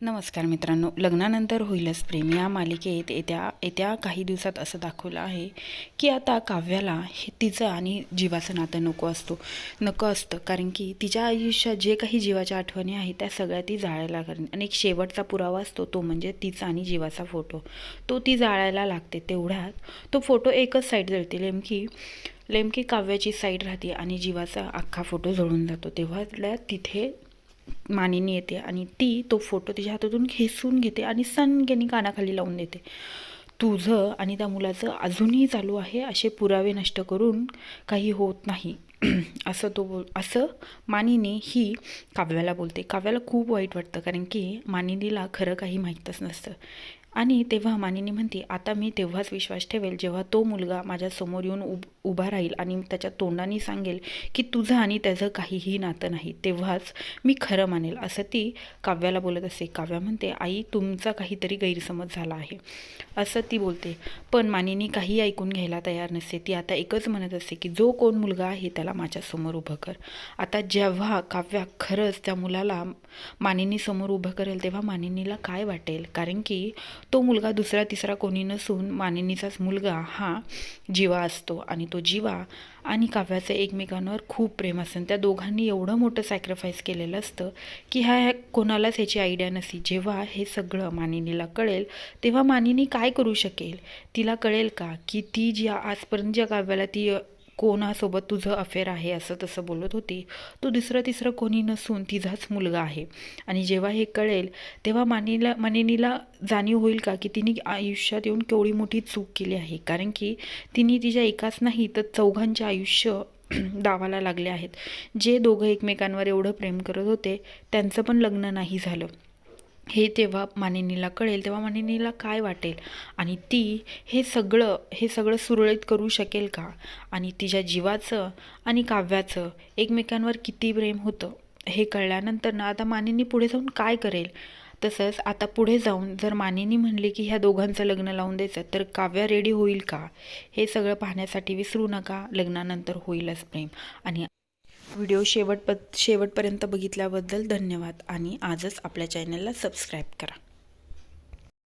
नमस्कार मित्रांनो लग्नानंतर होईलच प्रेम. या मालिकेत येत्या येत्या काही दिवसात असं दाखवलं आहे की आता काव्याला हे तिचं आणि जीवाचं नातं नको असतो. नको असतं कारण की तिच्या आयुष्यात जे काही जीवाच्या आठवणी आहेत त्या सगळ्या ती जाळायला करणे आणि एक शेवटचा पुरावा असतो तो म्हणजे तिचा आणि जीवाचा फोटो. तो ती जाळायला लागते तेवढ्यात तो फोटो एकच साईड जळते. नेमकी नेमकी काव्याची साईड राहते आणि जीवाचा अख्खा फोटो जळून जातो. तेव्हा तिथे मानेने येते आणि ती तो फोटो तिच्या हातातून खेचून घेते आणि सनग्यानी कानाखाली लावून देते. तुझं आणि त्या मुलाचं अजूनही चालू आहे असे पुरावे नष्ट करून काही होत नाही. असं तो बोल असं मानिनी ही काव्याला बोलते. काव्याला खूप वाईट वाटतं कारण की मानिनीला खरं काही माहीतच नसतं. आणि तेव्हा मानिनी म्हणते आता मी तेव्हाच विश्वास ठेवेल जेव्हा तो मुलगा माझ्यासमोर येऊन उब उभा राहील आणि त्याच्या तोंडाने सांगेल की तुझं आणि त्याचं काहीही नातं नाही. तेव्हाच मी खरं मानेल. असं ती काव्याला बोलत असते. काव्या म्हणते आई तुमचा काहीतरी गैरसमज झाला आहे. असं ती बोलते. पण मानिनी काही ऐकून घ्यायला तयार नसते. ती आता एकच म्हणत असते की जो कोण मुलगा आहे त्याला माझ्यासमोर उभं कर. आता जेव्हा काव्या खरंच त्या मुलाला मानिनीसमोर उभं करेल तेव्हा मानिनीला काय वाटेल? कारण की तो मुलगा दुसरा तिसरा कोणी नसून मानिनीचाच मुलगा हा जीवा असतो आणि तो जीवा आणि काव्याचं एकमेकांवर खूप प्रेम असतं. त्या दोघांनी एवढं मोठं सॅक्रिफाईस केलेलं असतं की ह्या ह्या कोणालाच ह्याची आयडिया नसती. जेव्हा हे सगळं मानिनीला कळेल तेव्हा मानिनी काय करू शकेल? तिला कळेल का की ती जी आजपर्यंत ज्या काव्याला ती कोणासोबत तुझं अफेअर आहे असं तसं बोलत होती. तो दुसरं तिसरं कोणी नसून तिचाच मुलगा आहे. आणि जेव्हा हे कळेल तेव्हा मानिला मानिनीला जाणीव होईल का की तिने आयुष्यात येऊन केवढी मोठी चूक केली आहे? कारण की तिने तिच्या एकाच नाही तर चौघांचे आयुष्य दावाला लागले आहेत. जे दोघं एकमेकांवर एवढं प्रेम करत होते त्यांचं पण लग्न नाही झालं. हे तेव्हा मानिनीला कळेल तेव्हा मानिनीला काय वाटेल? आणि ती हे सगळं हे सगळं सुरळीत करू शकेल का? आणि तिच्या जीवाचं आणि काव्याचं एकमेकांवर किती प्रेम होतं हे कळल्यानंतर ना आता मानिनी पुढे जाऊन काय करेल? तसंच आता पुढे जाऊन जर मानिनी म्हणली की ह्या दोघांचं लग्न लावून द्यायचं तर काव्या रेडी होईल का? हे सगळं पाहण्यासाठी विसरू नका. लग्नानंतर होईलच प्रेम. आणि व्हिडिओ शेवट शेवटपर्यंत बघितल्याबद्दल धन्यवाद आणि आजच आपल्या चॅनलला सबस्क्राईब करा.